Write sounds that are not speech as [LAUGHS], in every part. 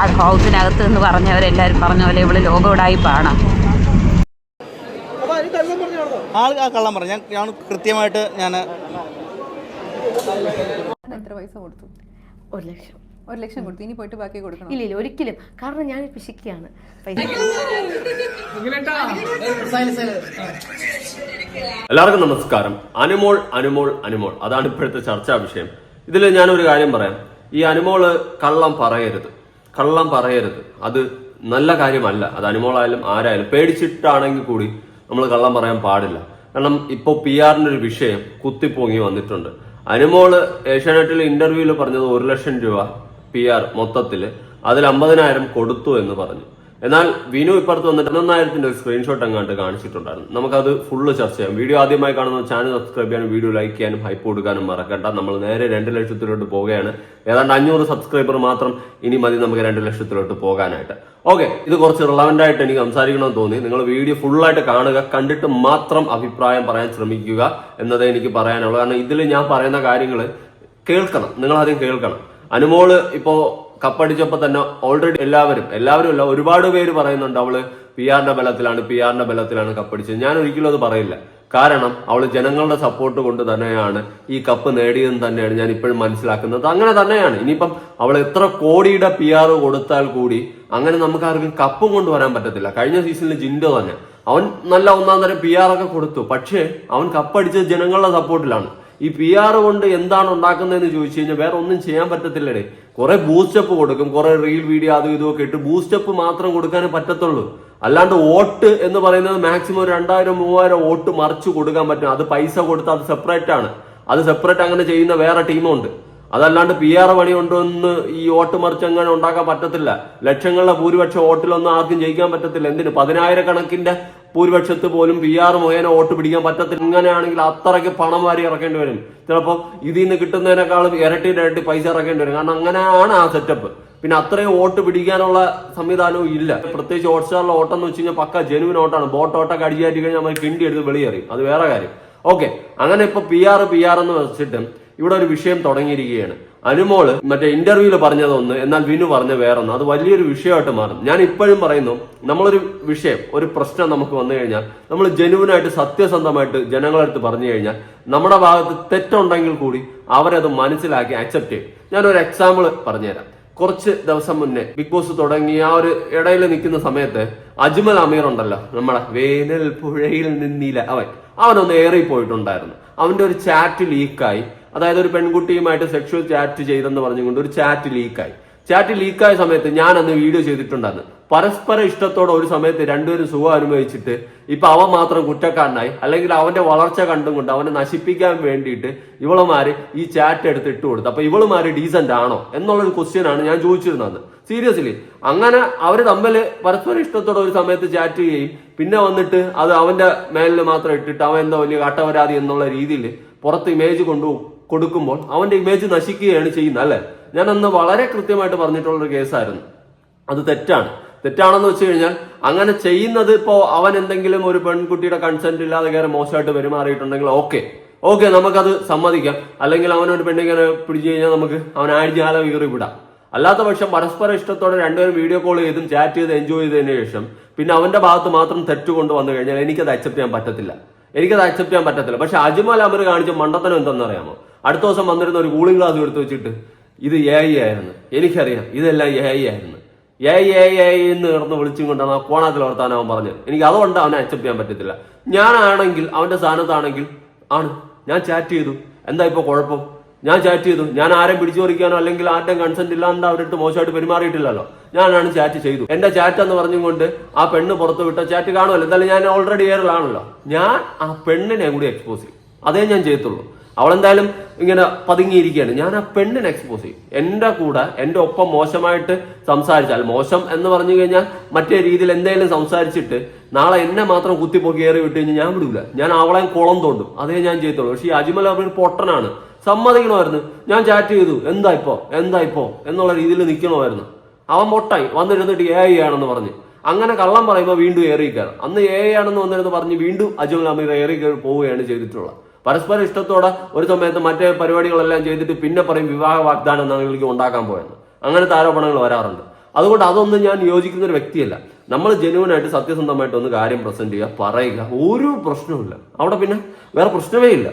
ആ ഹൗസിനകത്ത് എന്ന് പറഞ്ഞവരെല്ലാവരും പറഞ്ഞ പോലെ ഇവൾ ലോകോടായിപ്പാണ് ആൾ ആ കള്ളം പറഞ്ഞു. ഞാൻ ഞാൻ കൃത്യമായിട്ട് ഞാൻ എത്ര പൈസ കൊടുത്തു? ഒരു ലക്ഷം. ഒരു ലക്ഷം കൊടുത്തു. ഇനി പോയിട്ട് ബാക്കി കൊടുക്കണം? ഇല്ല ഇല്ല ഒരിക്കലും. കാരണം ഞാൻ പിശിക്കുകയാണ് എല്ലാവർക്കും നമസ്കാരം. അനുമോൾ അനുമോൾ അനുമോൾ. അതാണ് ഇപ്പോഴത്തെ ചർച്ചാ വിഷയം. ഇതിൽ ഞാനൊരു കാര്യം പറയാം. ഈ അനുമോൾ കള്ളം പറയരുത്. കള്ളം പറയരുത്. അത് നല്ല കാര്യമല്ല. അത് അനുമോളായാലും ആരായാലും പേടിച്ചിട്ടാണെങ്കിൽ കൂടി നമ്മൾ കള്ളം പറയാൻ പാടില്ല. കാരണം ഇപ്പോൾ പി ആറിന്റെ ഒരു വിഷയം കുത്തിപ്പൊങ്ങി വന്നിട്ടുണ്ട്. അനുമോൾ ഏഷ്യാനെറ്റിൽ ഇന്റർവ്യൂവിൽ പറഞ്ഞത് ഒരു ലക്ഷം രൂപ പി ആർ മൊത്തത്തിൽ അതിൽ അമ്പതിനായിരം കൊടുത്തു എന്ന് പറഞ്ഞു. എന്നാൽ വിനു ഇപ്പുറത്ത് വന്നിട്ട് പതിനൊന്നായിരത്തിന്റെ ഒരു സ്ക്രീൻഷോട്ട് അങ്ങാണ്ട് കാണിച്ചിട്ടുണ്ടായിരുന്നു. നമുക്കത് ഫുള്ള് ചർച്ച ചെയ്യാം. വീഡിയോ ആദ്യമായി കാണുന്ന ചാനൽ സബ്സ്ക്രൈബ് ചെയ്യാനും വീഡിയോ ലൈക്ക് ചെയ്യാനും ഹൈപ്പ് കൊടുക്കാനും മറക്കണ്ട. നമ്മൾ നേരെ രണ്ട് ലക്ഷത്തിലോട്ട് പോവുകയാണ്. ഏതാണ്ട് അഞ്ഞൂറ് സബ്സ്ക്രൈബർ മാത്രം ഇനി മതി നമുക്ക് രണ്ട് ലക്ഷത്തിലോട്ട് പോകാനായിട്ട്. ഓക്കെ ഇത് കുറച്ച് റിലവന്റ് ആയിട്ട് എനിക്ക് സംസാരിക്കണമെന്ന് തോന്നി. നിങ്ങൾ വീഡിയോ ഫുള്ളായിട്ട് കാണുക കണ്ടിട്ട് മാത്രം അഭിപ്രായം പറയാൻ ശ്രമിക്കുക എന്നതേ എനിക്ക് പറയാനുള്ളൂ. കാരണം ഇതിൽ ഞാൻ പറയുന്ന കാര്യങ്ങൾ കേൾക്കണം. നിങ്ങൾ ആദ്യം കേൾക്കണം. അനുമോൾ ഇപ്പോ കപ്പടിച്ചപ്പോ തന്നെ ഓൾറെഡി എല്ലാവരും എല്ലാവരും അല്ല ഒരുപാട് പേര് പറയുന്നുണ്ട് അവൾ പി ആറിന്റെ ബലത്തിലാണ് പി ആറിന്റെ ബലത്തിലാണ് കപ്പടിച്ചത്. ഞാൻ ഒരിക്കലും അത് പറയില്ല. കാരണം അവൾ ജനങ്ങളുടെ സപ്പോർട്ട് കൊണ്ട് തന്നെയാണ് ഈ കപ്പ് നേടിയതെന്ന് തന്നെയാണ് ഞാൻ ഇപ്പോഴും മനസ്സിലാക്കുന്നത്. അങ്ങനെ തന്നെയാണ്. ഇനിയിപ്പം അവൾ എത്ര കോടിയുടെ പി ആർ കൊടുത്താൽ കൂടി അങ്ങനെ നമുക്ക് ആർക്കും കപ്പും കൊണ്ടുവരാൻ പറ്റത്തില്ല. കഴിഞ്ഞ സീസണിൽ ജിൻഡോ തന്നെ. അവൻ നല്ല ഒന്നാം തരം പി ആർ ഒക്കെ കൊടുത്തു. പക്ഷേ അവൻ കപ്പടിച്ചത് ജനങ്ങളുടെ സപ്പോർട്ടിലാണ് ഈ പി ആർ കൊണ്ട് എന്താണ് ഉണ്ടാക്കുന്നതെന്ന് ചോദിച്ചു കഴിഞ്ഞാൽ വേറെ ഒന്നും ചെയ്യാൻ പറ്റത്തില്ലടേ. കുറെ ബൂസ്റ്റപ്പ് കൊടുക്കും. കുറെ റീൽ വീഡിയോ അതും ഇതും ഒക്കെ ഇട്ട് ബൂസ്റ്റപ്പ് മാത്രം കൊടുക്കാനേ പറ്റത്തുള്ളൂ. അല്ലാണ്ട് വോട്ട് എന്ന് പറയുന്നത് മാക്സിമം ഒരു രണ്ടായിരം മൂവായിരം വോട്ട് മറിച്ച് കൊടുക്കാൻ പറ്റും. അത് പൈസ കൊടുത്ത് അത് സെപ്പറേറ്റ് ആണ്. അത് സെപ്പറേറ്റ് അങ്ങനെ ചെയ്യുന്ന വേറെ ടീമുണ്ട് അതല്ലാണ്ട് പി ആർ പണി കൊണ്ടൊന്ന് ഈ വോട്ട് മറിച്ച് അങ്ങനെ ഉണ്ടാക്കാൻ പറ്റത്തില്ല. ലക്ഷങ്ങളുടെ ഭൂരിപക്ഷം വോട്ടിലൊന്നും ആർക്കും ജയിക്കാൻ പറ്റത്തില്ല. എന്തിന്? പതിനായിരക്കണക്കിന്റെ ഭൂരിപക്ഷത്ത് പോലും പി ആർ മുഖേന വോട്ട് പിടിക്കാൻ പറ്റത്തില്ല. ഇങ്ങനെയാണെങ്കിൽ അത്രയ്ക്ക് പണം വാരി ഇറക്കേണ്ടി വരും. ചിലപ്പോൾ ഇതിൽ നിന്ന് കിട്ടുന്നതിനേക്കാളും ഇരട്ടി ഇരട്ടി പൈസ ഇറക്കേണ്ടി വരും. കാരണം അങ്ങനെയാണ് ആ സെറ്റപ്പ്. പിന്നെ അത്രയും വോട്ട് പിടിക്കാനുള്ള സംവിധാനവും ഇല്ല. പ്രത്യേകിച്ച് ഹോട്ട്സ്റ്റാറിലെ ഓട്ടം എന്ന് വെച്ച് കഴിഞ്ഞാൽ പക്ക ജനുവിൻ ഓട്ടാണ് ബോട്ട് ഓട്ടൊക്കെ അടിച്ചാറ്റി കഴിഞ്ഞാൽ നമ്മൾ കിണ്ടി എടുത്ത് വെളിയേറി. അത് വേറെ കാര്യം. ഓക്കെ. അങ്ങനെ ഇപ്പൊ പി ആർ പി ആർ എന്ന് വെച്ചിട്ട് ഇവിടെ ഒരു വിഷയം തുടങ്ങിയിരിക്കുകയാണ്. അനുമോൾ മറ്റേ ഇന്റർവ്യൂവിൽ പറഞ്ഞതൊന്ന് എന്നാൽ വിനു പറഞ്ഞ വേറൊന്ന്. അത് വലിയൊരു വിഷയമായിട്ട് മാറും. ഞാൻ ഇപ്പോഴും പറയുന്നു നമ്മളൊരു വിഷയം ഒരു പ്രശ്നം നമുക്ക് വന്നു കഴിഞ്ഞാൽ നമ്മൾ ജനുവിനായിട്ട് സത്യസന്ധമായിട്ട് ജനങ്ങളെടുത്ത് പറഞ്ഞു കഴിഞ്ഞാൽ നമ്മുടെ ഭാഗത്ത് തെറ്റുണ്ടെങ്കിൽ കൂടി അവരത് മനസ്സിലാക്കി അക്സെപ്റ്റ് ചെയ്യും. ഞാനൊരു എക്സാമ്പിൾ പറഞ്ഞുതരാം. കുറച്ച് ദിവസം മുന്നേ ബിഗ് ബോസ് തുടങ്ങി ആ ഒരു ഇടയിൽ നിൽക്കുന്ന സമയത്ത് അജ്മൽ അമീർ ഉണ്ടല്ലോ നമ്മളെ വേനൽ പുഴയിൽ നിന്നില്ല. അവൻ അവനൊന്ന് ഏറി പോയിട്ടുണ്ടായിരുന്നു അവന്റെ ഒരു ചാറ്റ് ലീക്കായി അതായത് ഒരു പെൺകുട്ടിയുമായിട്ട് സെക്ഷൽ ചാറ്റ് ചെയ്തെന്ന് പറഞ്ഞുകൊണ്ട് ഒരു ചാറ്റ് ലീക്കായി ചാറ്റ് ലീക്കായ സമയത്ത് ഞാൻ അന്ന് വീഡിയോ ചെയ്തിട്ടുണ്ടെന്ന് പരസ്പര ഇഷ്ടത്തോടെ ഒരു സമയത്ത് രണ്ടുപേരും സുഖം അനുഭവിച്ചിട്ട് ഇപ്പൊ അവൻ മാത്രം കുറ്റക്കാരനായി അല്ലെങ്കിൽ അവന്റെ വളർച്ച കണ്ടും കൊണ്ട് അവനെ നശിപ്പിക്കാൻ വേണ്ടിയിട്ട് ഇവളുമാര് ഈ ചാറ്റ് എടുത്ത് ഇട്ട് കൊടുത്തു. അപ്പൊ ഇവളുമാര് ഡീസന്റ് ആണോ എന്നുള്ളൊരു ക്വസ്റ്റ്യൻ ആണ് ഞാൻ ചോദിച്ചിരുന്നത്. സീരിയസ്ലി അങ്ങനെ അവർ തമ്മിൽ പരസ്പര ഇഷ്ടത്തോടെ ഒരു സമയത്ത് ചാറ്റ് ചെയ്യുകയും പിന്നെ വന്നിട്ട് അത് അവന്റെ മേലിൽ മാത്രം ഇട്ടിട്ട് അവൻ എന്താ വലിയ കട്ടവരാതി എന്നുള്ള രീതിയിൽ പുറത്ത് ഇമേജ് കൊണ്ടു കൊടുക്കുമ്പോൾ അവന്റെ ഇമേജ് നശിക്കുകയാണ് ചെയ്യുന്നത് അല്ലെ? ഞാൻ അന്ന് വളരെ കൃത്യമായിട്ട് പറഞ്ഞിട്ടുള്ള ഒരു കേസായിരുന്നു അത് തെറ്റാണ്. തെറ്റാണെന്ന് വെച്ച് കഴിഞ്ഞാൽ അങ്ങനെ ചെയ്യുന്നത് ഇപ്പോ അവൻ എന്തെങ്കിലും ഒരു പെൺകുട്ടിയുടെ കൺസെന്റ് ഇല്ലാതെ കയറി മോശമായിട്ട് പെരുമാറിയിട്ടുണ്ടെങ്കിൽ ഓക്കെ ഓക്കെ നമുക്കത് സമ്മതിക്കാം. അല്ലെങ്കിൽ അവനൊരു പെണ്ണിങ്ങനെ പിടിച്ചു കഴിഞ്ഞാൽ നമുക്ക് അവൻ ആഴ്ചാല കീറി വിടാം. അല്ലാത്ത പക്ഷം പരസ്പര ഇഷ്ടത്തോടെ രണ്ടുപേരും വീഡിയോ കോൾ ചെയ്തും ചാറ്റ് ചെയ്ത് എൻജോയ് ചെയ്തതിന് ശേഷം പിന്നെ അവന്റെ ഭാഗത്ത് മാത്രം തെറ്റ് കൊണ്ട് വന്നു കഴിഞ്ഞാൽ എനിക്കത് അക്സെപ്റ്റ് ചെയ്യാൻ പറ്റത്തില്ല. എനിക്കത് അക്സെപ്റ്റ് ചെയ്യാൻ പറ്റത്തില്ല. പക്ഷെ അജ്മൽ അമർ കാണിച്ച മണ്ടത്തനം എന്തെന്ന് അറിയാമോ അടുത്ത ദിവസം വന്നിരുന്ന ഒരു കൂളിംഗ് ഗ്ലാസ് എടുത്ത് വെച്ചിട്ട് ഇത് എ ഐ ആയിരുന്നു. എനിക്കറിയാം ഇതെല്ലാം എ ഐ ആയിരുന്നു. എ ഐ എ ഐ എന്ന് കിടന്ന് വിളിച്ചും കൊണ്ടാണ് ആ കോണാത്തിൽ വർത്താൻ അവൻ പറഞ്ഞത്. എനിക്ക് അതുകൊണ്ട് അവനെ അക്സെപ്റ്റ് ചെയ്യാൻ പറ്റത്തില്ല. ഞാനാണെങ്കിൽ അവന്റെ സ്ഥാനത്താണെങ്കിൽ ആണ്. ഞാൻ ചാറ്റ് ചെയ്തു. എന്താ ഇപ്പൊ കുഴപ്പം? ഞാൻ ചാറ്റ് ചെയ്തു. ഞാൻ ആരെയും പിടിച്ചു പറിക്കാനോ അല്ലെങ്കിൽ ആരുടെയും കൺസെന്റ് ഇല്ലാണ്ട് അവരിട്ട് മോശമായിട്ട് പെരുമാറിയിട്ടില്ലല്ലോ. ഞാനാണ് ചാറ്റ് ചെയ്തു. എന്റെ ചാറ്റ് എന്ന് പറഞ്ഞുകൊണ്ട് ആ പെണ്ണ് പുറത്തു വിട്ട ചാറ്റ് കാണുമല്ലോ. എന്തായാലും ഞാൻ ഓൾറെഡി എയറിലാണല്ലോ ഞാൻ ആ പെണ്ണിനെ കൂടി എക്സ്പോസ് ചെയ്യും. അതേ ഞാൻ ചെയ്യത്തുള്ളൂ. അവളെന്തായാലും ഇങ്ങനെ പതുങ്ങിയിരിക്കുകയാണ്. ഞാൻ ആ പെണ്ണിനെ എക്സ്പോസ് ചെയ്യും. എന്റെ കൂടെ എന്റെ ഒപ്പം മോശമായിട്ട് സംസാരിച്ചാൽ മോശം എന്ന് പറഞ്ഞു കഴിഞ്ഞാൽ മറ്റേ രീതിയിൽ എന്തെങ്കിലും സംസാരിച്ചിട്ട് നാളെ എന്നെ മാത്രം കുത്തിപ്പോ കയറി വിട്ട് കഴിഞ്ഞാൽ ഞാൻ വിടില്ല ഞാൻ അവളെ കുളം തോണ്ടും. അതേ ഞാൻ ചെയ്യത്തുള്ളൂ. പക്ഷേ അജ്മൽ അവർ പൊട്ടനാണ്. സമ്മതിക്കണമായിരുന്നു. ഞാൻ ചാറ്റ് ചെയ്തു. എന്താ ഇപ്പോ? എന്താ ഇപ്പോ? എന്നുള്ള രീതിയിൽ നിൽക്കണമായിരുന്നു. അവൻ മൊട്ടായി വന്നിരുന്നിട്ട് എ ഐ ആണെന്ന് പറഞ്ഞ്. അങ്ങനെ കള്ളം പറയുമ്പോൾ വീണ്ടും ഏറി കയറും. അന്ന് എ ഐ ആണെന്ന് വന്നിരുന്ന് പറഞ്ഞ് വീണ്ടും അജ്മൽ അമീർ ഏറി കയറി പോവുകയാണ് ചെയ്തിട്ടുള്ളത്. പരസ്പര ഇഷ്ടത്തോടെ ഒരു സമയത്ത് മറ്റേ പരിപാടികളെല്ലാം ചെയ്തിട്ട് പിന്നെ പറയും വിവാഹ വാഗ്ദാനം നിങ്ങൾക്ക് ഉണ്ടാക്കാൻ പോയെന്ന്. അങ്ങനത്തെ ആരോപണങ്ങൾ വരാറുണ്ട്. അതുകൊണ്ട് അതൊന്നും ഞാൻ യോജിക്കുന്ന ഒരു വ്യക്തിയല്ല. നമ്മൾ ജെനുവനായിട്ട് സത്യസന്ധമായിട്ട് ഒന്ന് കാര്യം പ്രസന്റ് ചെയ്യുക പറയുക. ഒരു പ്രശ്നവുമില്ല അവിടെ പിന്നെ വേറെ പ്രശ്നമേ ഇല്ല.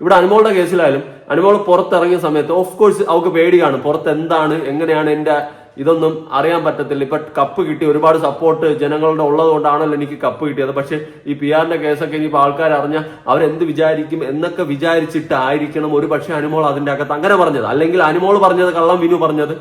ഇവിടെ അനുമോളുടെ കേസിലായാലും അനുമോൾ പുറത്തിറങ്ങിയ സമയത്ത് ഓഫ് കോഴ്സ് അവൾക്ക് പേടിയാണ് പുറത്ത് എന്താണ് എങ്ങനെയാണ് എന്റെ ഇതൊന്നും അറിയാൻ പറ്റത്തില്ല. ഇപ്പൊ കപ്പ് കിട്ടി ഒരുപാട് സപ്പോർട്ട് ജനങ്ങളുടെ ഉള്ളത് കൊണ്ടാണല്ലോ എനിക്ക് കപ്പ് കിട്ടിയത്. പക്ഷെ ഈ പി ആറിന്റെ കേസൊക്കെ ഇനിയിപ്പോ ആൾക്കാർ അറിഞ്ഞാൽ അവരെന്ത് വിചാരിക്കും എന്നൊക്കെ വിചാരിച്ചിട്ടായിരിക്കണം ഒരു പക്ഷെ അനുമോൾ അതിന്റെ അകത്ത് അങ്ങനെ പറഞ്ഞത്. അല്ലെങ്കിൽ അനുമോൾ പറഞ്ഞത് കള്ളം വിനു പറഞ്ഞത്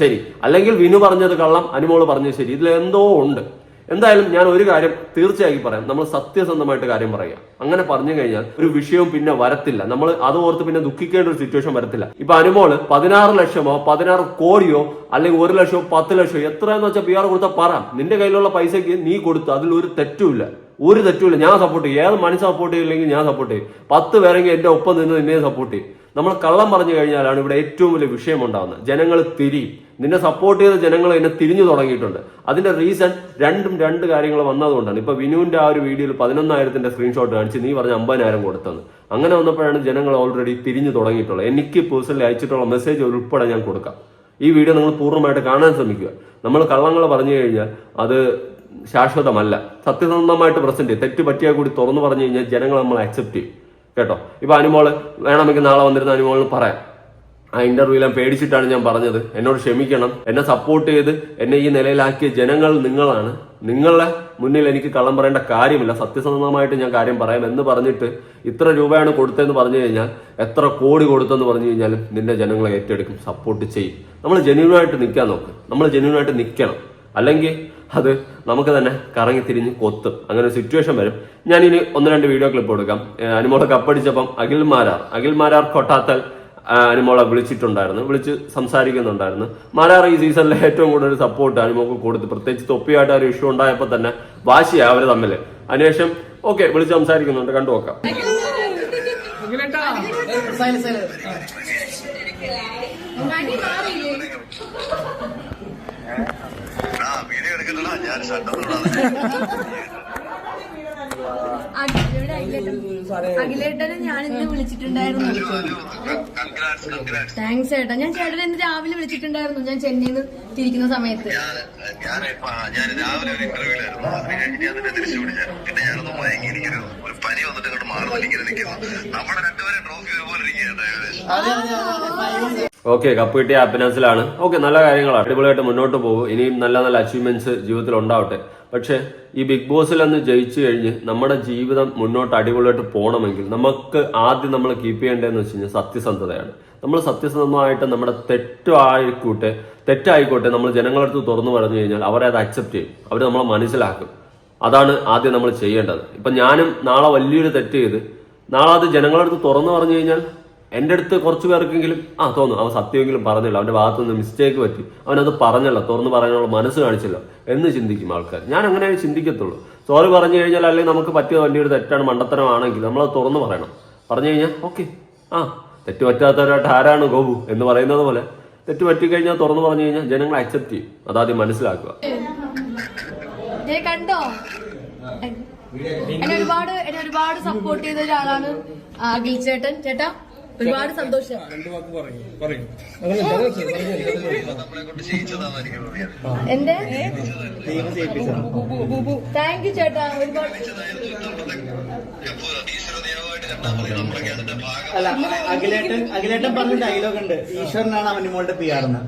ശരി. അല്ലെങ്കിൽ വിനു പറഞ്ഞത് കള്ളം അനുമോൾ പറഞ്ഞത് ശരി. ഇതിൽ എന്തോ ഉണ്ട്. എന്തായാലും ഞാൻ ഒരു കാര്യം തീർച്ചയായും പറയാം. നമ്മൾ സത്യസന്ധമായിട്ട് കാര്യം പറയുക. അങ്ങനെ പറഞ്ഞു കഴിഞ്ഞാൽ ഒരു വിഷയവും പിന്നെ വരത്തില്ല. നമ്മൾ അത് ഓർത്ത് പിന്നെ ദുഃഖിക്കേണ്ട ഒരു സിറ്റുവേഷൻ വരത്തില്ല. ഇപ്പൊ അനുമോൾ പതിനാറ് ലക്ഷമോ പതിനാറ് കോടിയോ അല്ലെങ്കിൽ ഒരു ലക്ഷമോ പത്ത് ലക്ഷമോ എത്രയെന്ന് വെച്ചാൽ പി ആർ കൊടുത്താൽ പറ. നിന്റെ കയ്യിലുള്ള പൈസയ്ക്ക് നീ കൊടുത്തു അതിൽ ഒരു തെറ്റുമില്ല ഒരു തെറ്റുമില്ല ഞാൻ സപ്പോർട്ട് ചെയ്യും. ഏത് മനുഷ്യ സപ്പോർട്ട് ചെയ്യില്ലെങ്കിൽ ഞാൻ സപ്പോർട്ട് ചെയ്യും. പത്ത് പേരെങ്കിൽ എന്റെ ഒപ്പം നിന്ന് നിന്നെ സപ്പോർട്ട് ചെയ്യും. നമ്മൾ കള്ളം പറഞ്ഞു കഴിഞ്ഞാലാണ് ഇവിടെ ഏറ്റവും വലിയ വിഷയം ഉണ്ടാകുന്നത് ജനങ്ങൾ തിരിയും. നിന്നെ സപ്പോർട്ട് ചെയ്ത ജനങ്ങൾ എന്നെ തിരിഞ്ഞു തുടങ്ങിയിട്ടുണ്ട്. അതിന്റെ റീസൺ രണ്ടും രണ്ട് കാര്യങ്ങൾ വന്നതുകൊണ്ടാണ്. ഇപ്പൊ വിനുവിന്റെ ആ ഒരു വീഡിയോയിൽ പതിനൊന്നായിരത്തിന്റെ സ്ക്രീൻഷോട്ട് കാണിച്ച് നീ പറഞ്ഞ അമ്പതിനായിരം കൊടുത്തത് അങ്ങനെ വന്നപ്പോഴാണ് ജനങ്ങൾ ഓൾറെഡി തിരിഞ്ഞു തുടങ്ങിയിട്ടുള്ളത്. എനിക്ക് പേഴ്സണലി അയച്ചിട്ടുള്ള മെസ്സേജ് ഉൾപ്പെടെ ഞാൻ കൊടുക്കാം. ഈ വീഡിയോ നിങ്ങൾ പൂർണമായിട്ട് കാണാൻ ശ്രമിക്കുക. നമ്മൾ കള്ളങ്ങൾ പറഞ്ഞു കഴിഞ്ഞാൽ അത് ശാശ്വതമല്ല. സത്യസന്ധമായിട്ട് പ്രസന്റ് തെറ്റ് പറ്റിയാൽ കൂടി തുറന്നു പറഞ്ഞു കഴിഞ്ഞാൽ ജനങ്ങൾ നമ്മൾ അക്സെപ്റ്റ് ചെയ്യും. കേട്ടോ? ഇപ്പൊ അനുമോൾ വേണമെങ്കിൽ നാളെ വന്നിരുന്ന അനുമോളിന് പറയാം. ആ ഇന്റർവ്യൂ ഞാൻ പേടിച്ചിട്ടാണ് ഞാൻ പറഞ്ഞത്. എന്നോട് ക്ഷമിക്കണം. എന്നെ സപ്പോർട്ട് ചെയ്ത് എന്നെ ഈ നിലയിലാക്കിയ ജനങ്ങൾ നിങ്ങളാണ്. നിങ്ങളെ മുന്നിൽ എനിക്ക് കള്ളം പറയേണ്ട കാര്യമില്ല. സത്യസന്ധമായിട്ട് ഞാൻ കാര്യം പറയാം എന്ന് പറഞ്ഞിട്ട് ഇത്ര രൂപയാണ് കൊടുത്തതെന്ന് പറഞ്ഞു കഴിഞ്ഞാൽ എത്ര കോടി കൊടുത്തെന്ന് പറഞ്ഞു കഴിഞ്ഞാലും നിന്റെ ജനങ്ങളെ ഏറ്റെടുക്കും. സപ്പോർട്ട് ചെയ്യും. നമ്മൾ ജെന്യൂനായിട്ട് നിൽക്കാൻ നോക്ക്. നമ്മൾ ജെന്യൂനായിട്ട് നിൽക്കണം. അല്ലെങ്കിൽ അത് നമുക്ക് തന്നെ കറങ്ങി തിരിഞ്ഞ് കൊത്തും അങ്ങനെ ഒരു സിറ്റുവേഷൻ വരും ഞാൻ ഇനി ഒന്ന് രണ്ട് വീഡിയോ ക്ലിപ്പ് കൊടുക്കാം അനുമോളെ കപ്പടിച്ചപ്പം അഖിൽ മാരാർ അഖിൽ മാരാർ കൊട്ടാത്തൽ അനുമോളെ വിളിച്ചിട്ടുണ്ടായിരുന്നു വിളിച്ച് സംസാരിക്കുന്നുണ്ടായിരുന്നു മാരാർ ഈ സീസണിലെ ഏറ്റവും കൂടുതൽ സപ്പോർട്ട് അനുമോക്ക് കൊടുത്ത് പ്രത്യേകിച്ച് തൊപ്പിയായിട്ട് ഒരു ഇഷ്യൂ ഉണ്ടായപ്പോൾ തന്നെ വാശിയാ അവർ തമ്മിൽ അതിനുശേഷം ഓക്കെ വിളിച്ച് സംസാരിക്കുന്നുണ്ട് കണ്ടു നോക്കാം ആ വീഡിയോ എടുക്കണ്ടടാ ഞാൻ ഷട്ടർ അഖിലേട്ടനെ ഞാൻ ഇന്ന് വിളിച്ചിട്ടുണ്ടായിരുന്നു. താങ്ക്സ് ഏട്ടാ. ഞാൻ ചേട്ടനെ ഇന്ന് രാവിലെ വിളിച്ചിട്ടുണ്ടായിരുന്നു. ഞാൻ ചെന്നൈയിൽ നിന്ന് തിരിക്കുന്ന സമയത്ത്. പനി വന്നിട്ട് ഇങ്ങോട്ട് മാറുന്നില്ല ഇങ്ങനെ നിൽക്കുന്നു നമ്മുടെ രണ്ടുപേരും ട്രോഫി ഒരുപോലെ ഇരിക്കുകയാണ് ഓക്കെ കപ്പ് കിട്ടിയ ഹാപ്പിനെസ്സിലാണ് ഓക്കെ നല്ല കാര്യങ്ങളാണ്. അടിപൊളിയായിട്ട് മുന്നോട്ട് പോകും. ഇനിയും നല്ല നല്ല അച്ചീവ്മെന്റ്സ് ജീവിതത്തിൽ ഉണ്ടാവട്ടെ പക്ഷേ ഈ ബിഗ് ബോസിൽ ഒന്ന് ജയിച്ചു കഴിഞ്ഞ് നമ്മുടെ ജീവിതം മുന്നോട്ട് അടിപൊളിയായിട്ട് പോകണമെങ്കിൽ നമുക്ക് ആദ്യം നമ്മൾ കീപ്പ് ചെയ്യേണ്ടതെന്ന് വെച്ച് കഴിഞ്ഞാൽ സത്യസന്ധതയാണ്. നമ്മൾ സത്യസന്ധമായിട്ട് നമ്മുടെ തെറ്റായിക്കോട്ടെ തെറ്റായിക്കോട്ടെ നമ്മൾ ജനങ്ങളുടെ അടുത്ത് തുറന്നു പറഞ്ഞു കഴിഞ്ഞാൽ അവരെ അത് അക്സെപ്റ്റ് ചെയ്യും. അവർ നമ്മളെ മനസ്സിലാക്കും. അതാണ് ആദ്യം നമ്മൾ ചെയ്യേണ്ടത്. ഇപ്പം ഞാനും നാളെ വലിയൊരു തെറ്റ് ചെയ്ത് നാളെ അത് ജനങ്ങളുടെ അടുത്ത് തുറന്നു പറഞ്ഞു കഴിഞ്ഞാൽ എന്റെ അടുത്ത് കുറച്ച് പേർക്കെങ്കിലും ആ തോന്നും അവൻ സത്യമെങ്കിലും പറഞ്ഞല്ലോ. അവന്റെ ഭാഗത്തു നിന്ന് മിസ്റ്റേക്ക് പറ്റി. അവനത് പറഞ്ഞല്ലോ. തുറന്ന് പറയാനുള്ള മനസ്സ് കാണിച്ചല്ലോ. എന്ന് ചിന്തിക്കും ആൾക്കാർ. ഞാൻ അങ്ങനെ ചിന്തിക്കത്തുള്ളൂ. സോറി പറഞ്ഞു കഴിഞ്ഞാൽ അല്ലെങ്കിൽ നമുക്ക് പറ്റിയ വലിയൊരു തെറ്റാണ് മണ്ടത്തരമാണെങ്കിൽ നമ്മളത് തുറന്ന് പറയണം. പറഞ്ഞു കഴിഞ്ഞാൽ ഓക്കെ. ആ തെറ്റ് പറ്റാത്തവരായിട്ട് ആരാണ് ഗോപു? എന്ന് പറയുന്നത് പോലെ. തെറ്റ് പറ്റിക്കഴിഞ്ഞാൽ തുറന്നു പറഞ്ഞു കഴിഞ്ഞാൽ ജനങ്ങൾ അക്സെപ്റ്റ് ചെയ്യും. അതാദ്യം മനസ്സിലാക്കുക. കണ്ടോ? എന്നെ ഒരുപാട് എന്നെ ഒരുപാട് സപ്പോർട്ട് ചെയ്ത ഒരാളാണ് അഖിൽ ചേട്ടൻ ചേട്ടാ ഒരുപാട് സന്തോഷം. എന്റെ താങ്ക് യു ചേട്ടാ. ഒരുപാട് അല്ല അഖിലേട്ടൻ അഖിലേട്ടൻ പറഞ്ഞ ഡയലോഗ് ഉണ്ട്. ഈശ്വരനാണ് അനുമോളുടെ പി ആർന്ന്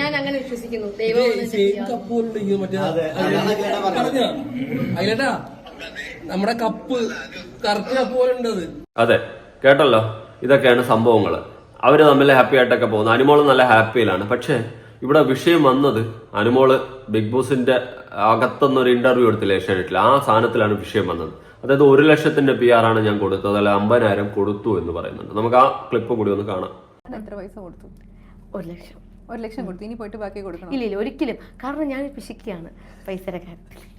ഞാൻ അങ്ങനെ വിശ്വസിക്കുന്നു. ദൈവം മറ്റേ അതെ നമ്മുടെ കപ്പ്. കറക്റ്റ് കപ്പ് പോലെ ഉണ്ട് അതെ. കേട്ടല്ലോ? ഇതൊക്കെയാണ് സംഭവങ്ങൾ അവർ തമ്മിൽ ഹാപ്പി ആയിട്ടൊക്കെ പോകുന്നു. അനുമോൾ നല്ല ഹാപ്പിയിലാണ്. പക്ഷേ ഇവിടെ വിഷയം വന്നത് അനുമോൾ ബിഗ് ബോസിന്റെ അകത്തുനിന്നൊരു ഇന്റർവ്യൂ എടുത്തില്ല ഏഷ്യാനെറ്റിൽ ആ സാധനത്തിലാണ് വിഷയം വന്നത്. അതായത് ഒരു ലക്ഷത്തിന്റെ പി ആർ ആണ് ഞാൻ കൊടുത്തത്. അല്ല അമ്പതിനായിരം കൊടുത്തു എന്ന് പറയുന്നുണ്ട്. നമുക്ക് ആ ക്ലിപ്പ് കൂടി ഒന്ന് കാണാം. എത്ര പൈസ കൊടുത്തു? ഒരു ലക്ഷം. ഒരു ലക്ഷം കൊടുത്തു. ഇനി പോയിട്ട് ബാക്കി കൊടുക്കണം? ഇല്ല ഇല്ല ഒരിക്കലും. കാരണം ഞാൻ പിശിക്കുകയാണ് പൈസയുടെ കാര്യത്തിൽ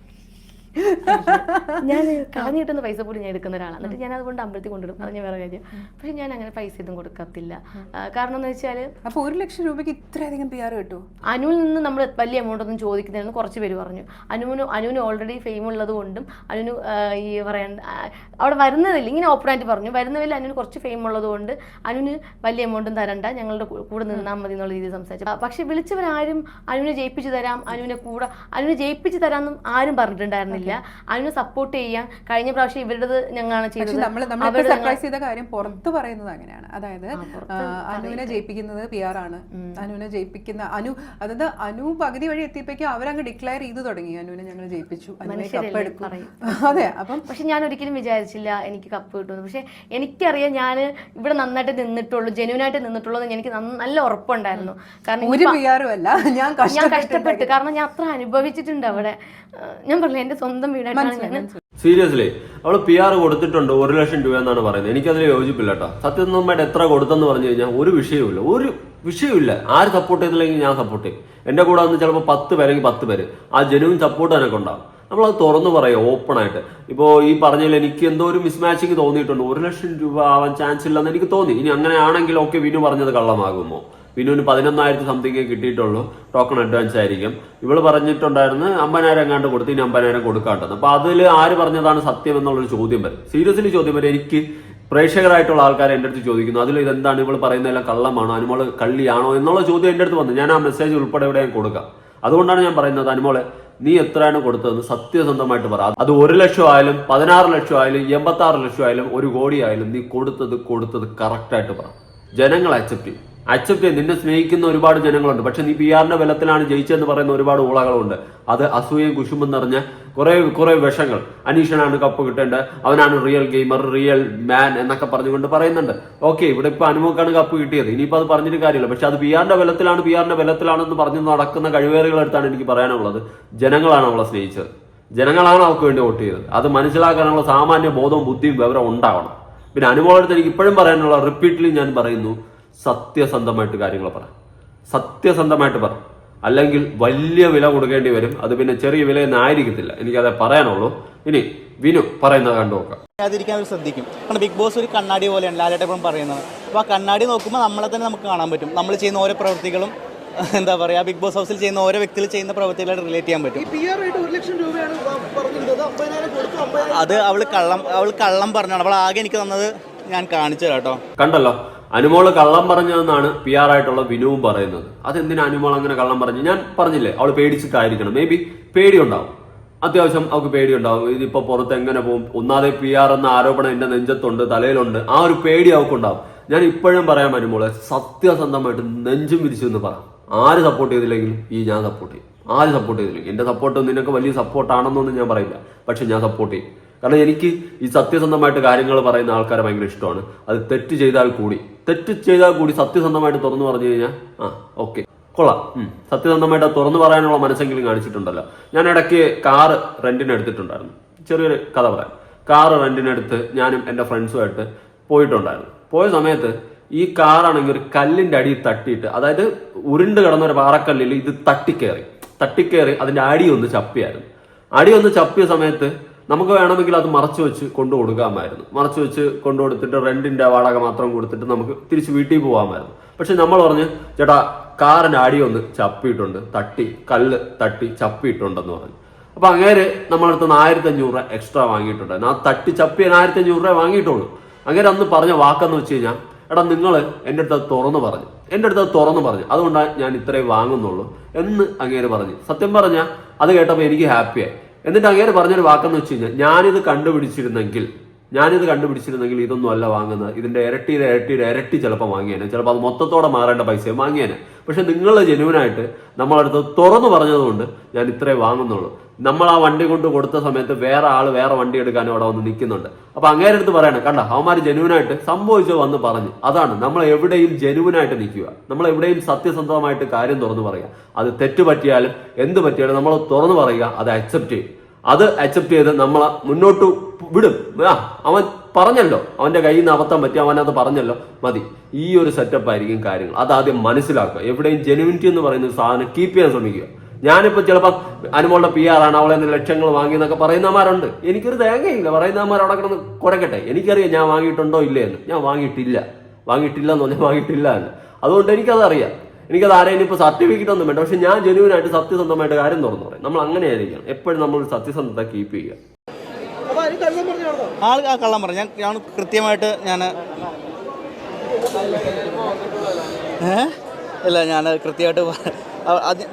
ഞാൻ കളഞ്ഞു കിട്ടുന്ന പൈസ പോലും ഞാൻ എടുക്കുന്ന ഒരാളാണ് എന്നിട്ട് ഞാൻ അതുകൊണ്ട് അമ്പലത്തിൽ കൊണ്ടിടും അത് ഞാൻ വേറെ കാര്യം. പക്ഷെ ഞാൻ അങ്ങനെ പൈസ ഒന്നും കൊടുക്കത്തില്ല കാരണം എന്ന് വെച്ചാൽ അപ്പൊ ഒരു ലക്ഷം രൂപയ്ക്ക് ഇത്രയധികം പി ആർ കിട്ടും അനുവിൽ നിന്ന് നമ്മൾ വലിയ എമൗണ്ട് ഒന്നും ചോദിക്കുന്നതെന്ന് കുറച്ച് പേര് പറഞ്ഞു. അനുവിന് അനുവിന് ഓൾറെഡി ഫെയിം ഉള്ളത് കൊണ്ടും അനുവിന് ഈ പറയാൻ അവിടെ വരുന്നതില്ല? ഇങ്ങനെ ഓപ്പണായിട്ട് പറഞ്ഞു. വരുന്നതിൽ അനുവിന് കുറച്ച് ഫെയിം ഉള്ളത് കൊണ്ട് അനുവിന് വലിയ എമൗണ്ടും തരണ്ട. ഞങ്ങളുടെ കൂടെ നിന്നാൽ മതി എന്നുള്ള രീതിയിൽ സംസാരിച്ചു. പക്ഷെ വിളിച്ചവരാരും അനുവിനെ ജയിപ്പിച്ചു തരാം അനുവിനെ കൂടെ അനുവിനെ ജയിപ്പിച്ചു തരാമെന്നും ആരും പറഞ്ഞിട്ടുണ്ടായിരുന്നില്ല. അനുവിനെ സപ്പോർട്ട് ചെയ്യാൻ കഴിഞ്ഞ പ്രാവശ്യം ഇവരുടേത് ഞങ്ങളാണ് ചെയ്തത്. നമ്മൾ നമ്മൾ സർപ്രൈസ് ചെയ്ത കാര്യം പുറത്ത് പറയുന്നത് അങ്ങനെയാണ്. അതായത് അനുവിനെ ജയിപ്പിക്കുന്നത് പി ആർ ആണ്. അനുവിനെ ജയിപ്പിക്കുന്ന അനു അതായത് അനു പകുതി വഴി എത്തിയപ്പോഴേക്കും അവരങ്ങ് ഡിക്ലെയർ ചെയ്ത് തുടങ്ങി. അനുവിനെ ഞങ്ങൾ ജയിപ്പിച്ചു. [LAUGHS] അതെ അപ്പം പക്ഷെ ഞാൻ ഒരിക്കലും വിചാരിച്ചില്ല എനിക്ക് കപ്പ് കിട്ടുമെന്ന്. പക്ഷെ എനിക്കറിയാം ഞാൻ ഇവിടെ നന്നായിട്ട് നിന്നിട്ടുള്ളൂ ജെനുവിനായിട്ട് നിന്നിട്ടുള്ളൂ എന്ന് എനിക്ക് നല്ല ഉറപ്പുണ്ടായിരുന്നു. കാരണം ഒരു ഞാൻ കഷ്ടപ്പെട്ട്. കാരണം ഞാൻ അത്ര അനുഭവിച്ചിട്ടുണ്ട് അവിടെ. ഞാൻ പറഞ്ഞു എന്റെ സ്വന്തം വീടായിട്ടാണ് ഞാൻ സീരിയസ്ലി അവൾ പി ആർ കൊടുത്തിട്ടുണ്ട് ഒരു ലക്ഷം രൂപ എന്നാണ് പറയുന്നത്. എനിക്ക് എനിക്കതിൽ യോജിപ്പില്ല കേട്ടോ സത്യസന്ധമായിട്ട് എത്ര കൊടുത്തെന്ന് പറഞ്ഞു കഴിഞ്ഞാൽ ഒരു വിഷയവുമില്ല. ഒരു വിഷയമില്ല ആര് സപ്പോർട്ട് ചെയ്തില്ലെങ്കിൽ ഞാൻ സപ്പോർട്ട് ചെയ്യും. എന്റെ കൂടെ വന്ന് ചിലപ്പോൾ പത്ത് പേരെങ്കിൽ പത്ത് പേര്. ആ ജനുവിൻ സപ്പോർട്ട് എനിക്ക് ഉണ്ടാവും നമ്മളത് തുറന്നു പറയാം ഓപ്പൺ ആയിട്ട്. ഇപ്പോൾ ഈ പറഞ്ഞതിൽ എനിക്ക് എന്തോ ഒരു മിസ്മാച്ചിങ് തോന്നിയിട്ടുണ്ട്. ഒരു ലക്ഷം രൂപ ആവാൻ ചാൻസ് ഇല്ലെന്ന് എനിക്ക് തോന്നി. ഇനി അങ്ങനെയാണെങ്കിൽ ഓക്കെ വിനു പറഞ്ഞത് കള്ളമാകുമോ? വിനുവിന് പതിനൊന്നായിരത്തി സംതിങ് കിട്ടിയിട്ടുള്ളൂ. ടോക്കൺ അഡ്വാൻസ് ആയിരിക്കും. ഇവൾ പറഞ്ഞിട്ടുണ്ടായിരുന്നു അമ്പതിനായിരം എങ്ങാണ്ട് കൊടുത്ത് ഇനി അമ്പതിനായിരം കൊടുക്കാണ്ടെന്ന് അപ്പൊ അതിൽ ആര് പറഞ്ഞതാണ് സത്യം എന്നുള്ളൊരു ചോദ്യം വരും. സീരിയസ്ലി ചോദ്യം വരും. എനിക്ക് പ്രേക്ഷകരായിട്ടുള്ള ആൾക്കാർ എന്റെ അടുത്ത് ചോദിക്കുന്നു. അതിൽ ഇതെന്താണ്? ഇവൾ പറയുന്നതെല്ലാം കള്ളമാണോ? അനുമോൾ കള്ളിയാണോ എന്നുള്ള ചോദ്യം എന്റെ അടുത്ത് വന്നു. ഞാൻ ആ മെസ്സേജ് ഉൾപ്പെടെ ഇവിടെ ഞാൻ കൊടുക്കാം. അതുകൊണ്ടാണ് ഞാൻ പറയുന്നത് അനുമോളെ നീ എത്രയാണ് കൊടുത്തതെന്ന് സത്യസന്ധമായിട്ട് പറ. അത് ഒരു ലക്ഷം ആയാലും പതിനാറ് ലക്ഷം ആയാലും എൺപത്തി ആറ് ലക്ഷം ആയാലും ഒരു കോടി ആയാലും നീ കൊടുത്തത് കൊടുത്തത് കറക്റ്റായിട്ട് പറ. ജനങ്ങൾ അക്സെപ്റ്റ് ചെയ്യും. അക്സെപ്റ്റ് നിന്നെ സ്നേഹിക്കുന്ന ഒരുപാട് ജനങ്ങളുണ്ട്. പക്ഷെ നീ പി ആറിന്റെ ബലത്തിലാണ് ജയിച്ചതെന്ന് പറയുന്ന ഒരുപാട് ഊളകളുണ്ട്. അത് അസൂയയും കുശുമ്പും നിറഞ്ഞ കുറെ കുറെ വിഷങ്ങൾ. അനീഷനാണ് കപ്പ് കിട്ടേണ്ടത്. അവനാണ് റിയൽ ഗെയിമർ റിയൽ മാൻ എന്നൊക്കെ പറഞ്ഞുകൊണ്ട് പറയുന്നുണ്ട്. ഓക്കെ ഇവിടെ ഇപ്പൊ അനുമോക്കാണ് കപ്പ് കിട്ടിയത്. ഇനിയിപ്പോ അത് പറഞ്ഞിട്ട് കാര്യമില്ല. പക്ഷെ അത് പി ആറിന്റെ ബലത്തിലാണ് പി ആറിന്റെ ബലത്തിലാണെന്ന് പറഞ്ഞു നടക്കുന്ന കഴിവേറുകളെടുത്താണ് എനിക്ക് പറയാനുള്ളത്. ജനങ്ങളാണ് അവളെ സ്നേഹിച്ചത്. ജനങ്ങളാണ് അവൾക്ക് വേണ്ടി വോട്ട് ചെയ്തത്. അത് മനസ്സിലാക്കാനുള്ള സാമാന്യ ബോധവും ബുദ്ധിയും വിവരം ഉണ്ടാവണം. പിന്നെ അനുഭവത്തെ എനിക്ക് ഇപ്പോഴും പറയാനുള്ള റിപ്പീറ്റ്ലി ഞാൻ പറയുന്നു സത്യസന്ധമായിട്ട് കാര്യങ്ങൾ പറ. സത്യസന്ധമായിട്ട് പറ. അല്ലെങ്കിൽ വലിയ വില കൊടുക്കേണ്ടി വരും. അത് പിന്നെ ചെറിയ വിലയൊന്നും ആയിരിക്കത്തില്ല. എനിക്കത് പറയാനുള്ളൂ. ഇനി വിനു പറയുന്നത് കണ്ടു നോക്കാം. ാതിരിക്കാൻ അവർ ശ്രദ്ധിക്കും. കാരണം ബിഗ് ബോസ് ഒരു കണ്ണാടി പോലെയാണ് ലാലേട്ടൻ എപ്പോഴും പറയുന്നത്. അപ്പോൾ ആ കണ്ണാടി നോക്കുമ്പോൾ നമ്മളെ തന്നെ നമുക്ക് കാണാൻ പറ്റും. നമ്മൾ ചെയ്യുന്ന ഓരോ പ്രവൃത്തികളും എന്താ പറയുക ബിഗ് ബോസ് ഹൗസിൽ ചെയ്യുന്ന ഓരോ വ്യക്തികൾ ചെയ്യുന്ന പ്രവൃത്തികളായിട്ട് റിലേറ്റ് ചെയ്യാൻ പറ്റും. അത് അവൾ കള്ളം അവൾ കള്ളം പറഞ്ഞാണ്. അവൾ ആകെ എനിക്ക് തന്നത് ഞാൻ കാണിച്ചു തരാം കേട്ടോ. കണ്ടല്ലോ. അനുമോൾ കള്ളം പറഞ്ഞതെന്നാണ് പി ആർ ആയിട്ടുള്ള വിനുവും പറയുന്നത്. അതെന്തിനാ അനുമോൾ അങ്ങനെ കള്ളം പറഞ്ഞു ഞാൻ പറഞ്ഞില്ലേ അവൾ പേടിച്ചിട്ടായിരിക്കണം. മേ ബി പേടി ഉണ്ടാവും അത്യാവശ്യം അവൾക്ക് പേടിയുണ്ടാവും. ഇതിപ്പോ പുറത്ത് എങ്ങനെ പോകും? ഒന്നാതെ പി ആർ എന്ന ആരോപണം എന്റെ നെഞ്ചത്തുണ്ട് തലയിലുണ്ട്. ആ ഒരു പേടി അവൾക്കുണ്ടാവും. ഞാൻ ഇപ്പോഴും പറയാൻ അനുമോളെ സത്യസന്ധമായിട്ട് നെഞ്ചും വിരിച്ചു എന്ന് പറ. ആര് സപ്പോർട്ട് ചെയ്തില്ലെങ്കിലും ഈ ഞാൻ സപ്പോർട്ട് ചെയ്യും. ആര് സപ്പോർട്ട് ചെയ്തില്ലെങ്കിൽ എന്റെ സപ്പോർട്ട് നിനക്ക് വലിയ സപ്പോർട്ടാണെന്നൊന്നും ഞാൻ പറയില്ല. പക്ഷെ ഞാൻ സപ്പോർട്ട് ചെയ്യും. കാരണം എനിക്ക് ഈ സത്യസന്ധമായിട്ട് കാര്യങ്ങൾ പറയുന്ന ആൾക്കാരെ ഭയങ്കര ഇഷ്ടമാണ്. അത് തെറ്റ് ചെയ്താൽ കൂടി. തെറ്റ് ചെയ്താൽ കൂടി സത്യസന്ധമായിട്ട് തുറന്നു പറഞ്ഞു കഴിഞ്ഞാൽ ആ ഓക്കെ. കൊള്ളാം. സത്യസന്ധമായിട്ട് തുറന്നു പറയാനുള്ള മനസ്സെങ്കിലും കാണിച്ചിട്ടുണ്ടല്ലോ. ഞാൻ ഇടയ്ക്ക് കാറ് റെന്റിന് എടുത്തിട്ടുണ്ടായിരുന്നു. ചെറിയൊരു കഥ പറയാം. കാറ് റെന്റിനെടുത്ത് ഞാനും എന്റെ ഫ്രണ്ട്സുമായിട്ട് പോയിട്ടുണ്ടായിരുന്നു. പോയ സമയത്ത് ഈ കാറാണെങ്കിൽ ഒരു കല്ലിന്റെ അടിയിൽ തട്ടിയിട്ട് അതായത് ഉരുണ്ട് കിടന്ന ഒരു പാറക്കല്ലിൽ ഇത് തട്ടിക്കയറി തട്ടിക്കയറി അതിന്റെ അടി ഒന്ന് ചപ്പിയായിരുന്നു. അടി ഒന്ന് ചപ്പിയ സമയത്ത് നമുക്ക് വേണമെങ്കിൽ അത് മറച്ചു വെച്ച് കൊണ്ടു കൊടുക്കാമായിരുന്നു. മറച്ചു വെച്ച് കൊണ്ടു കൊടുത്തിട്ട് റെന്റിന്റെ വാടക മാത്രം കൊടുത്തിട്ട് നമുക്ക് തിരിച്ച് വീട്ടിൽ പോകാമായിരുന്നു പക്ഷെ നമ്മൾ പറഞ്ഞ് ചേട്ടാ കാറിന്റെ അടി ഒന്ന് ചപ്പിയിട്ടുണ്ട്. തട്ടി കല്ല് തട്ടി ചപ്പിയിട്ടുണ്ടെന്ന് പറഞ്ഞു. അപ്പൊ അങ്ങനെ നമ്മളടുത്ത് നിന്ന് ആയിരത്തി അഞ്ഞൂറ് രൂപ എക്സ്ട്രാ വാങ്ങിയിട്ടുണ്ടായിരുന്നു ആ തട്ടി ചപ്പിയാൻ ആയിരത്തി അഞ്ഞൂറ് രൂപ വാങ്ങിയിട്ടുള്ളൂ. അങ്ങനെ അന്ന് പറഞ്ഞ വാക്കെന്ന് വെച്ച് കഴിഞ്ഞാൽ എടാ നിങ്ങൾ എന്റെ അടുത്ത് അത് തുറന്നു പറഞ്ഞു. എന്റെ അടുത്ത് അത് തുറന്നു പറഞ്ഞു. അതുകൊണ്ടാണ് ഞാൻ ഇത്രയും വാങ്ങുന്നുള്ളൂ. എന്ന് അങ്ങേര് പറഞ്ഞു. സത്യം പറഞ്ഞാൽ അത് കേട്ടപ്പോൾ എനിക്ക് ഹാപ്പിയായി എന്നിട്ട് അങ്ങേര് പറഞ്ഞൊരു വാക്കെന്ന് വെച്ച് കഴിഞ്ഞാൽ ഞാനിത് കണ്ടുപിടിച്ചിരുന്നെങ്കിൽ ഞാനിത് കണ്ടുപിടിച്ചിരുന്നെങ്കിൽ ഇതൊന്നും അല്ല വാങ്ങുന്നത്. ഇതിന്റെ ഇരട്ടിയുടെ ഇരട്ടിയുടെ ഇരട്ടി ചിലപ്പോൾ വാങ്ങിയേനെ. ചിലപ്പോൾ അത് മൊത്തത്തോടെ മാറേണ്ട പൈസ വാങ്ങിയേനെ. പക്ഷെ നിങ്ങൾ ജെനുവിനായിട്ട് നമ്മളടുത്ത് തുറന്നു പറഞ്ഞതുകൊണ്ട് ഞാൻ ഇത്രേ വാങ്ങുന്നുള്ളൂ. നമ്മൾ ആ വണ്ടി കൊണ്ട് കൊടുത്ത സമയത്ത് വേറെ ആൾ വേറെ വണ്ടി എടുക്കാനും അവിടെ വന്ന് നിൽക്കുന്നുണ്ട്. അപ്പൊ അങ്ങേരെ അടുത്ത് പറയണം കണ്ട അവന്മാർ ജെനുവനായിട്ട് സംഭവിച്ചോ വന്ന് പറഞ്ഞു. അതാണ് നമ്മൾ എവിടെയും ജെനുവനായിട്ട് നിൽക്കുക. നമ്മൾ എവിടെയും സത്യസന്ധമായിട്ട് കാര്യം തുറന്നു പറയുക. അത് തെറ്റ് പറ്റിയാലും എന്ത് പറ്റിയാലും നമ്മൾ തുറന്നു പറയുക അത് അക്സെപ്റ്റ് ചെയ്യും. അത് അക്സെപ്റ്റ് ചെയ്ത് നമ്മൾ മുന്നോട്ട് വിടും. അവൻ പറഞ്ഞല്ലോ. അവന്റെ കയ്യിൽ നിന്ന് അബദ്ധം പറ്റി അവൻ അത് പറഞ്ഞല്ലോ. മതി. ഈ ഒരു സെറ്റപ്പ് ആയിരിക്കും കാര്യങ്ങൾ. അത് ആദ്യം മനസ്സിലാക്കുക. എവിടെയും ജെനുവിനിറ്റി എന്ന് പറയുന്ന സാധനം കീപ്പ് ചെയ്യാൻ ശ്രമിക്കുക. ഞാനിപ്പോ ചിലപ്പോൾ അനുമോളുടെ പി ആറാണ് അവളെ ലക്ഷങ്ങൾ വാങ്ങി എന്നൊക്കെ പറയുന്നമാരുണ്ട് എനിക്കൊരു തേങ്ങയില്ല പറയുന്നമാർ അവിടെ കിടന്ന് കുറയ്ക്കട്ടെ എനിക്കറിയാം ഞാൻ വാങ്ങിയിട്ടുണ്ടോ ഇല്ലേ എന്ന്. ഞാൻ വാങ്ങിയിട്ടില്ല. വാങ്ങിയിട്ടില്ല എന്ന് പറഞ്ഞാൽ വാങ്ങിയിട്ടില്ല എന്ന്. അതുകൊണ്ട് എനിക്കത് അറിയാം എനിക്കത് ആരെയും ഇപ്പോൾ സർട്ടിഫിക്കറ്റ് ഒന്നും വേണ്ട പക്ഷെ ഞാൻ ജെനുവിനായിട്ട് സത്യസന്ധമായിട്ട് കാര്യം തുറന്നു പറയും. നമ്മൾ അങ്ങനെ ആയിരിക്കണം എപ്പോഴും നമ്മൾ സത്യസന്ധത കീപ്പ് ചെയ്യുക. ആൾ ആ കള്ളം പറഞ്ഞു. ഞാൻ ഞാൻ കൃത്യമായിട്ട് ഞാൻ ഇല്ല ഞാൻ കൃത്യമായിട്ട്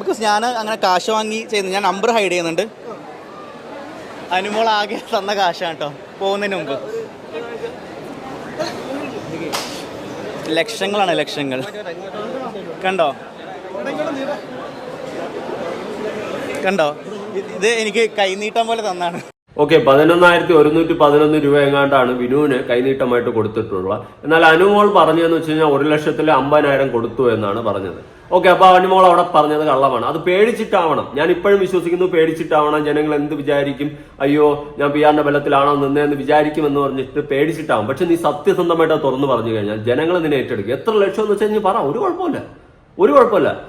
ബിക്കോസ് ഞാൻ അങ്ങനെ കാശ് വാങ്ങി ചെയ്യുന്നു. ഞാൻ നമ്പർ ഹൈഡ് ചെയ്യുന്നുണ്ട്. അനുമോൾ ആകെ തന്ന കാശാണ് കേട്ടോ പോകുന്നതിന് മുമ്പ്. ലക്ഷങ്ങളാണ് ലക്ഷങ്ങൾ. കണ്ടോ? കണ്ടോ? ഇത് എനിക്ക് കൈനീട്ടം പോലെ തന്നാണ്. ഓക്കെ പതിനൊന്നായിരത്തി ഒരുന്നൂറ്റി പതിനൊന്ന് രൂപ എങ്ങാണ്ടാണ് വിനുവിന് കൈനീട്ടമായിട്ട് കൊടുത്തിട്ടുള്ളത്. എന്നാൽ അനുമോൾ പറഞ്ഞതെന്ന് വെച്ച് കഴിഞ്ഞാൽ ഒരു ലക്ഷത്തിൽ അമ്പതിനായിരം കൊടുത്തു എന്നാണ് പറഞ്ഞത്. ഓക്കെ അപ്പൊ അനുമോൾ അവിടെ പറഞ്ഞത് കള്ളമാണ്. അത് പേടിച്ചിട്ടാവണം. ഞാൻ ഇപ്പോഴും വിശ്വസിക്കുന്നു പേടിച്ചിട്ടാവണം. ജനങ്ങൾ എന്ത് വിചാരിക്കും? അയ്യോ ഞാൻ പി ആറിന്റെ ബലത്തിലാണോ നിന്നേന്ന് വിചാരിക്കും എന്ന് പറഞ്ഞിട്ട് പേടിച്ചിട്ടാവും. പക്ഷെ നീ സത്യസന്ധമായിട്ട് തുറന്നു പറഞ്ഞു കഴിഞ്ഞാൽ ജനങ്ങൾ നിന്നെ ഏറ്റെടുക്കും. എത്ര ലക്ഷം എന്ന് വെച്ചാൽ നീ പറ. ഒരു കുഴപ്പമില്ല. ഒരു കുഴപ്പമില്ല.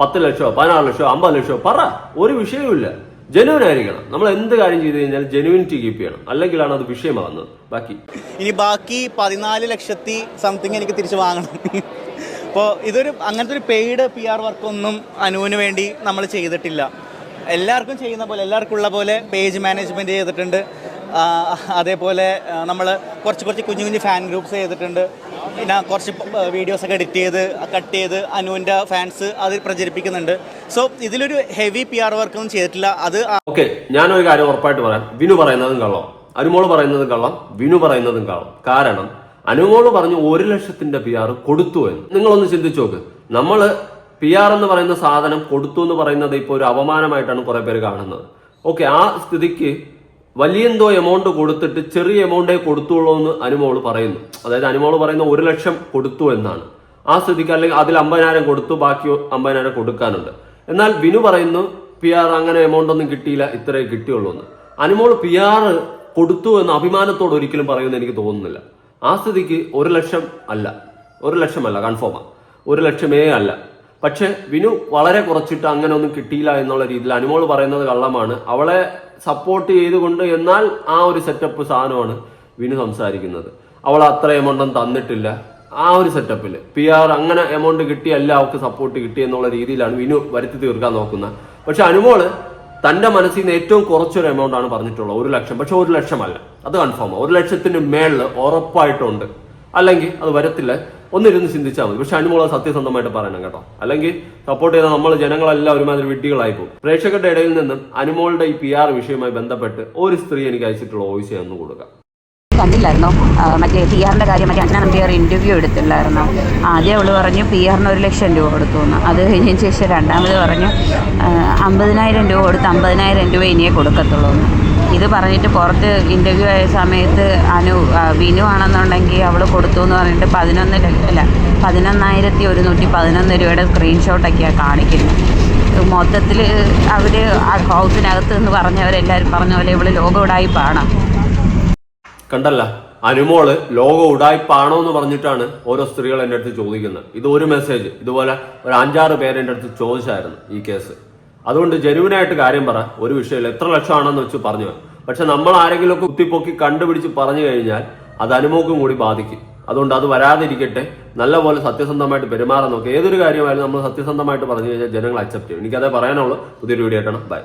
പത്ത് ലക്ഷോ പതിനാറ് ലക്ഷോ അമ്പത് ലക്ഷോ പറ. ഒരു വിഷയവുമില്ല. ജനുവൻ ആയിരിക്കണം. നമ്മൾ എന്ത് കാര്യം ചെയ്ത് കഴിഞ്ഞാൽ ജനുവിനിറ്റി കീപ്പ് ചെയ്യണം. അല്ലെങ്കിലാണ് അത് വിഷയമാകുന്നത്. ബാക്കി. ഇനി ബാക്കി പതിനാല് ലക്ഷത്തി സംതിങ് എനിക്ക് തിരിച്ചു വാങ്ങണം. അപ്പോൾ ഇതൊരു അങ്ങനത്തെ ഒരു പെയ്ഡ് പി ആർ വർക്കൊന്നും അനുവിന് വേണ്ടി നമ്മൾ ചെയ്തിട്ടില്ല. എല്ലാവർക്കും ചെയ്യുന്ന പോലെ എല്ലാവർക്കും ഉള്ള പോലെ പേജ് മാനേജ്മെന്റ് ചെയ്തിട്ടുണ്ട്. അതേപോലെ നമ്മൾ കുറച്ച് കുറച്ച് കുഞ്ഞു കുഞ്ഞു ഫാൻ ഗ്രൂപ്പ്സ് ചെയ്തിട്ടുണ്ട്. പിന്നെ കുറച്ച് വീഡിയോസൊക്കെ എഡിറ്റ് ചെയ്ത് കട്ട് ചെയ്ത് അനുവിന്റെ ഫാൻസ് അത് പ്രചരിപ്പിക്കുന്നുണ്ട്. സോ ഇതിലൊരു ഹെവി പി ആർ വർക്കൊന്നും ചെയ്തിട്ടില്ല. അത് ഓക്കെ ഞാനൊരു കാര്യം ഉറപ്പായിട്ട് പറയാം. വിനു പറയുന്നതും കള്ളം. അനുമോൾ പറയുന്നതും കള്ളം. വിനു പറയുന്നതും കള്ളം. കാരണം അനുമോൾ പറഞ്ഞു ഒരു ലക്ഷത്തിന്റെ പി ആർ കൊടുത്തു എന്ന്. നിങ്ങളൊന്ന് ചിന്തിച്ചു നോക്ക്. നമ്മൾ പി ആർ എന്ന് പറയുന്ന സാധനം കൊടുത്തു എന്ന് പറയുന്നത് ഇപ്പോൾ ഒരു അപമാനമായിട്ടാണ് കുറെ പേര് കാണുന്നത്. ഓക്കെ ആ സ്ഥിതിക്ക് വലിയെന്തോ എമൗണ്ട് കൊടുത്തിട്ട് ചെറിയ എമൗണ്ടേ കൊടുത്തുള്ളൂ എന്ന് അനുമോൾ പറയുന്നു. അതായത് അനുമോൾ പറയുന്ന ഒരു ലക്ഷം കൊടുത്തു എന്നാണ്. ആ സ്ഥിതിക്ക് അല്ലെങ്കിൽ അതിൽ അമ്പതിനായിരം കൊടുത്തു ബാക്കി അമ്പതിനായിരം കൊടുക്കാനുണ്ട്. എന്നാൽ വിനു പറയുന്നു പി ആർ അങ്ങനെ എമൗണ്ട് ഒന്നും കിട്ടിയില്ല ഇത്രേ കിട്ടിയുള്ളൂ എന്ന്. അനുമോൾ പി ആർ കൊടുത്തു എന്ന് അഭിമാനത്തോട് ഒരിക്കലും പറയുമെന്ന് എനിക്ക് തോന്നുന്നില്ല. ആ സ്ഥിതിക്ക് ഒരു ലക്ഷം അല്ല. ഒരു ലക്ഷമല്ല കൺഫേമാണ് ഒരു ലക്ഷമേ അല്ല. പക്ഷെ വിനു വളരെ കുറച്ചിട്ട് അങ്ങനെ ഒന്നും കിട്ടിയില്ല എന്നുള്ള രീതിയിൽ അനുമോൾ പറയുന്നത് കള്ളമാണ്. അവളെ സപ്പോർട്ട് ചെയ്തുകൊണ്ട് എന്നാൽ ആ ഒരു സെറ്റപ്പ് സാധനമാണ് വിനു സംസാരിക്കുന്നത്. അവൾ അത്ര എമൗണ്ടും തന്നിട്ടില്ല. ആ ഒരു സെറ്റപ്പിൽ പി ആർ അങ്ങനെ എമൗണ്ട് കിട്ടിയല്ല അവൾക്ക് സപ്പോർട്ട് കിട്ടി എന്നുള്ള രീതിയിലാണ് വിനു വരുത്തി തീർക്കാൻ നോക്കുന്നത്. പക്ഷെ അനുമോൾ തന്റെ മനസ്സിൽ നിന്ന് ഏറ്റവും കുറച്ചൊരു എമൗണ്ട് ആണ് പറഞ്ഞിട്ടുള്ളത്. ഒരു ലക്ഷം. പക്ഷെ ഒരു ലക്ഷമല്ല. അത് കൺഫേം ഒരു ലക്ഷത്തിന് മേളിൽ ഉറപ്പായിട്ടുണ്ട്. അല്ലെങ്കിൽ അത് വരത്തില്ല. ഒന്നിരുന്ന് ചിന്തിച്ചാൽ മതി. പക്ഷെ അനുമോളെ സത്യസന്ധമായിട്ട് പറയണം കേട്ടോ. അല്ലെങ്കിൽ സപ്പോർട്ട് ചെയ്ത നമ്മൾ ജനങ്ങളെല്ലാം ഒരുമാതിരി വിഡ്ഢികളായി പോകും പ്രേക്ഷകരുടെ ഇടയിൽ നിന്നും അനുമോളുടെ ഈ പി ആർ വിഷയവുമായി ബന്ധപ്പെട്ട് ഒരു സ്ത്രീ എനിക്ക് അയച്ചിട്ടുള്ള വോയിസ് എന്ന് കൊടുക്കാം. കണ്ടില്ലായിരുന്നോ? മറ്റേ പി ആറിന്റെ കാര്യം മറ്റേ അച്ഛനാ നമ്പിയാർ ഇന്റർവ്യൂ എടുത്തില്ലായിരുന്നോ? ആദ്യം അവൾ പറഞ്ഞു പി ആറിന് ഒരു ലക്ഷം രൂപ കൊടുത്തു എന്ന്. അത് കഴിഞ്ഞതിന് ശേഷം രണ്ടാമത് പറഞ്ഞു അമ്പതിനായിരം രൂപ കൊടുത്ത് അമ്പതിനായിരം രൂപ ഇനിയേ കൊടുക്കത്തുള്ളൂ എന്ന്. ഇത് പറഞ്ഞിട്ട് പുറത്ത് ഇന്റർവ്യൂ ആയ സമയത്ത് അനു വിനു ആണെന്നുണ്ടെങ്കിൽ അവൾ കൊടുത്തു എന്ന് പറഞ്ഞിട്ട് പതിനൊന്ന് അല്ല പതിനൊന്നായിരത്തി ഒരുന്നൂറ്റി പതിനൊന്ന് രൂപയുടെ സ്ക്രീൻഷോട്ടൊക്കെയാണ് കാണിക്കുന്നത്. മൊത്തത്തിൽ അവർ ഹൗസിനകത്ത് എന്ന് പറഞ്ഞവരെല്ലാവരും പറഞ്ഞ പോലെ ഇവൾ ലോകം ഉടായിപ്പാണ് കണ്ടല്ല അനുമോൾ ലോക ഉടായ്പാണോ എന്ന് പറഞ്ഞിട്ടാണ് ഓരോ സ്ത്രീകൾ എന്റെ അടുത്ത് ചോദിക്കുന്നത്. ഇത് ഒരു മെസ്സേജ് ഇതുപോലെ ഒരു അഞ്ചാറ് പേര് എന്റെ അടുത്ത് ചോദിച്ചായിരുന്നു ഈ കേസ് അതുകൊണ്ട് ജനുവിനായിട്ട് കാര്യം പറ ഒരു വിഷയമില്ല. എത്ര ലക്ഷമാണെന്ന് വെച്ച് പറഞ്ഞു. പക്ഷെ നമ്മൾ ആരെങ്കിലുമൊക്കെ കുത്തിപ്പൊക്കി കണ്ടുപിടിച്ച് പറഞ്ഞു കഴിഞ്ഞാൽ അത് അനുമോക്കും കൂടി ബാധിക്കും. അതുകൊണ്ട് അത് വരാതിരിക്കട്ടെ. നല്ലപോലെ സത്യസന്ധമായിട്ട് പെരുമാറാൻ നോക്കുക ഏതൊരു കാര്യമായാലും നമ്മൾ സത്യസന്ധമായിട്ട് പറഞ്ഞു കഴിഞ്ഞാൽ ജനങ്ങൾ അക്സെപ്റ്റ് ചെയ്യും. എനിക്കതേ പറയാനുള്ളൂ. പുതിയൊരു വീഡിയോ ആയിട്ടാണ് ബൈ